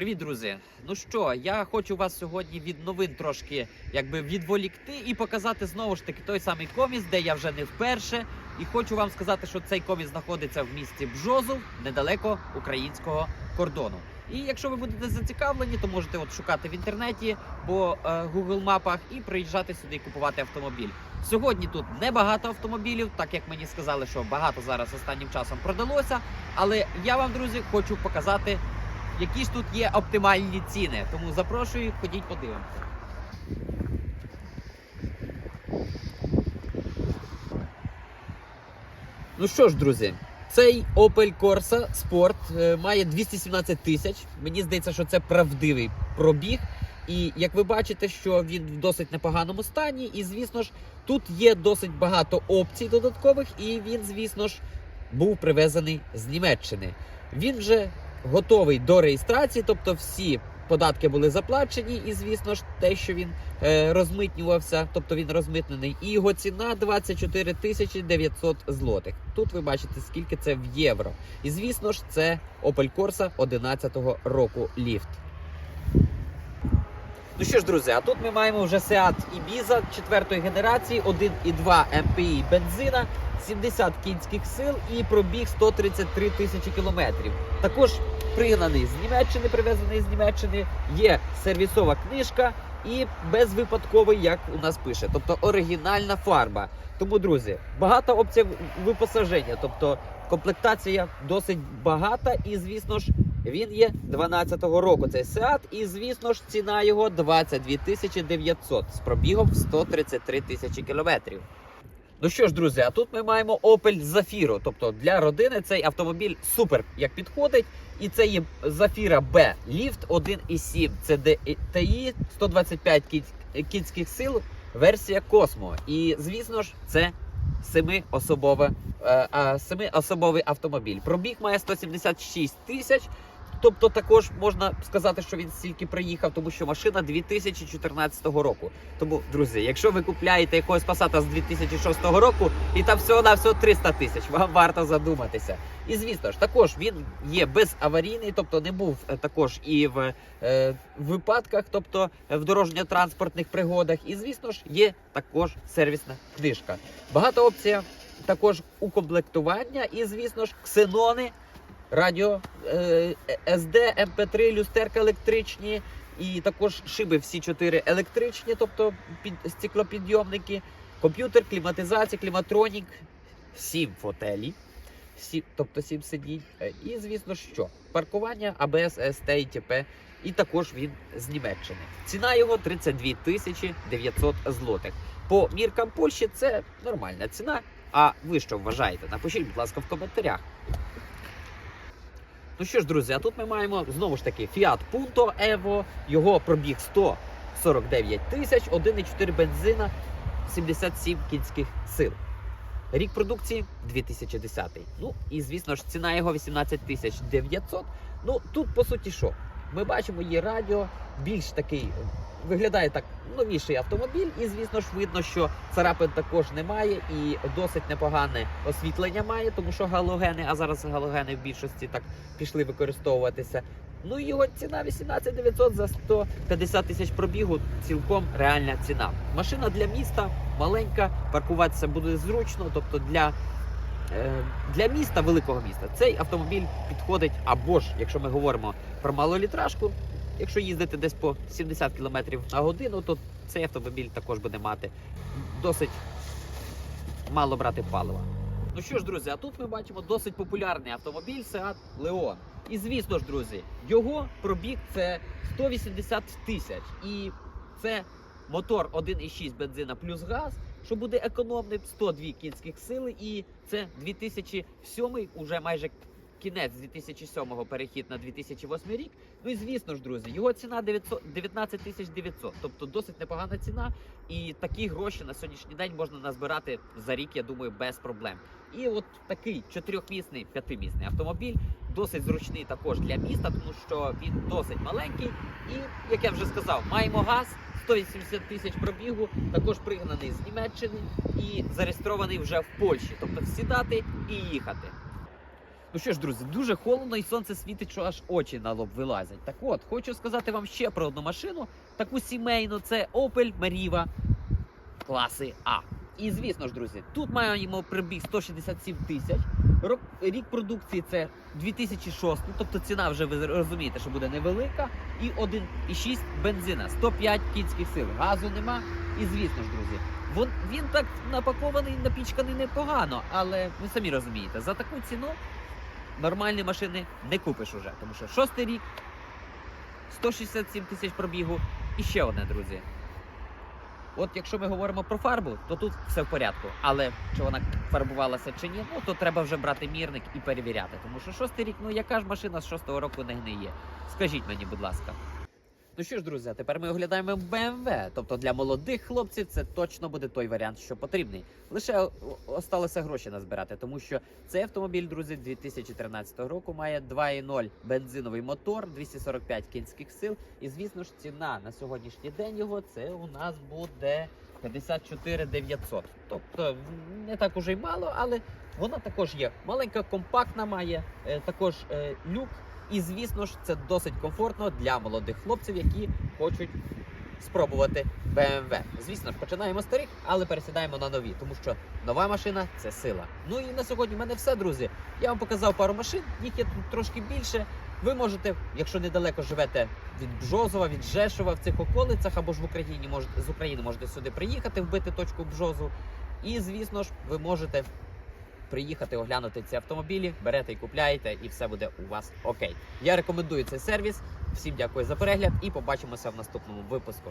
Привіт, друзі! Ну що, я хочу вас сьогодні від новин трошки якби відволікти і показати знову ж таки той самий коміс, де я вже не вперше. І хочу вам сказати, що цей коміс знаходиться в місті Бжозов, недалеко українського кордону. І якщо ви будете зацікавлені, то можете от шукати в інтернеті по е, Google мапах і приїжджати сюди і купувати автомобіль. Сьогодні тут небагато автомобілів, так як мені сказали, що багато зараз останнім часом продалося. Але я вам, друзі, хочу показати які ж тут є оптимальні ціни. Тому запрошую, ходіть подивимося. Ну що ж, друзі, цей Opel Corsa Sport е, має 217 тисяч. Мені здається, що це правдивий пробіг. І як ви бачите, що він в досить непоганому стані, і звісно ж, тут є досить багато опцій додаткових, і він, звісно ж, був привезений з Німеччини. Він вже готовий до реєстрації, тобто всі податки були заплачені, і звісно ж, те, що він е, розмитнювався, тобто він розмитнений, і його ціна 24 тисячі 900 злотих. Тут ви бачите, скільки це в євро. І звісно ж, це Opel Corsa 11-го року ліфт. Ну що ж, друзі, а тут ми маємо вже Seat Ibiza 4 генерації, 1,2 MPI бензина, 70 кінських сил і пробіг 133 тисячі кілометрів. Також пригнаний з Німеччини, привезений з Німеччини, є сервісова книжка і безвипадковий, як у нас пише, тобто оригінальна фарба. Тому, друзі, багата опція в- випосаження, тобто комплектація досить багата, і звісно ж. Він є 12-го року. Цей Seat, і звісно ж, ціна його 22 тисячі 900 з пробігом в 133 тисячі кілометрів. Ну що ж, друзі, а тут ми маємо Opel Zafiro. Тобто для родини цей автомобіль супер як підходить. І це є Zafira B Lift 1.7. Це DTI 125 кінь- кінських сил, версія Cosmo. І звісно ж, це семиособове, е, семиособовий автомобіль. Пробіг має 176 тисяч. Тобто також можна сказати, що він стільки приїхав, тому що машина 2014 року. Тому, друзі, якщо ви купляєте якогось пасата з 2006 року, і там всього на всього 300 тисяч, вам варто задуматися. І звісно ж, також він є безаварійний, тобто не був е, також і в е, випадках, тобто е, в дорожньо-транспортних пригодах. І звісно ж, є також сервісна книжка. Багато опція також укомплектування, і звісно ж, ксенони радіо е, SD, MP3, люстерка електричні, і також шиби всі чотири електричні, тобто під стеклопідйомники, комп'ютер, кліматизація, кліматронік, сім фотелі. Сім, тобто сім сидінь. Е, І звісно, що паркування ABS, ST і ТП. І також він з Німеччини. Ціна його 32 тисячі 900 злотих. По міркам Польщі це нормальна ціна. А ви що вважаєте? Напишіть, будь ласка, в коментарях. Ну що ж, друзі, а тут ми маємо знову ж таки Fiat Punto Evo, його пробіг 149 тисяч, 1,4 бензина, 77 кінських сил. Рік продукції 2010. Ну і звісно ж, ціна його 18 тисяч 900. Ну тут по суті що? Ми бачимо є радіо, більш такий виглядає так новіший автомобіль, і звісно ж видно, що царапин також немає, і досить непогане освітлення має, тому що галогени, а зараз галогени в більшості так пішли використовуватися. Ну і його ціна 18 900 за 150 тисяч пробігу. Цілком реальна ціна. Машина для міста маленька, паркуватися буде зручно, тобто для. Е, Для міста, великого міста, цей автомобіль підходить або ж, якщо ми говоримо про малолітражку, якщо їздити десь по 70 км на годину, то цей автомобіль також буде мати досить мало брати палива. Ну що ж, друзі, а тут ми бачимо досить популярний автомобіль Seat Leon. І звісно ж, друзі, його пробіг це 180 тисяч. І це мотор 1,6 бензина плюс газ, що буде економним 102 кінських сили. І це 2007 уже майже кінець 2007-го перехід на 2008 рік. Ну і звісно ж, друзі, його ціна 900, 19 тисяч 900, тобто досить непогана ціна. І такі гроші на сьогоднішній день можна назбирати за рік, я думаю, без проблем. І от такий чотирьохмісний, п'ятимісний автомобіль, досить зручний також для міста, тому що він досить маленький. І як я вже сказав, маємо газ. 180 тисяч пробігу, також пригнаний з Німеччини і зареєстрований вже в Польщі, тобто сідати і їхати. Ну що ж, друзі, дуже холодно і сонце світить, що аж очі на лоб вилазять. Так от, хочу сказати вам ще про одну машину, таку сімейну, це Opel Meriva класи А. І звісно ж, друзі, тут маємо пробіг 167 тисяч. Рік продукції це 2006, тобто ціна вже ви розумієте, що буде невелика. І 1,6 бензина, 105 кінських сил. Газу нема. І звісно ж, друзі, вон, він так напакований, напічканий непогано, але ви самі розумієте, за таку ціну нормальні машини не купиш уже. Тому що шостий рік, 167 тисяч пробігу. І ще одне, друзі. От якщо ми говоримо про фарбу, то тут все в порядку. Але чи вона фарбувалася чи ні, ну то треба вже брати мірник і перевіряти. Тому що шостий рік, ну яка ж машина з шостого року не гниє? Скажіть мені, будь ласка. Ну що ж, друзі, тепер ми оглядаємо BMW. Тобто для молодих хлопців це точно буде той варіант, що потрібний. Лише осталося гроші назбирати, тому що цей автомобіль, друзі, 2013 року має 2.0 бензиновий мотор, 245 кінських сил. І звісно ж, ціна на сьогоднішній день його це у нас буде 54 900. Тобто не так уже й мало, але вона також є маленька, компактна, має е, також е, люк. І звісно ж, це досить комфортно для молодих хлопців, які хочуть спробувати BMW. Звісно ж, починаємо з старих, але пересідаємо на нові, тому що нова машина це сила. Ну і на сьогодні в мене все, друзі. Я вам показав пару машин, їх є тут трошки більше. Ви можете, якщо недалеко живете від Бжозова, від Жешова в цих околицях, або ж в Україні можете з України можете сюди приїхати, вбити точку Бжозу. І звісно ж, ви можете приїхати оглянути ці автомобілі, берете і купляєте, і все буде у вас окей. Я рекомендую цей сервіс. Всім дякую за перегляд і побачимося в наступному випуску.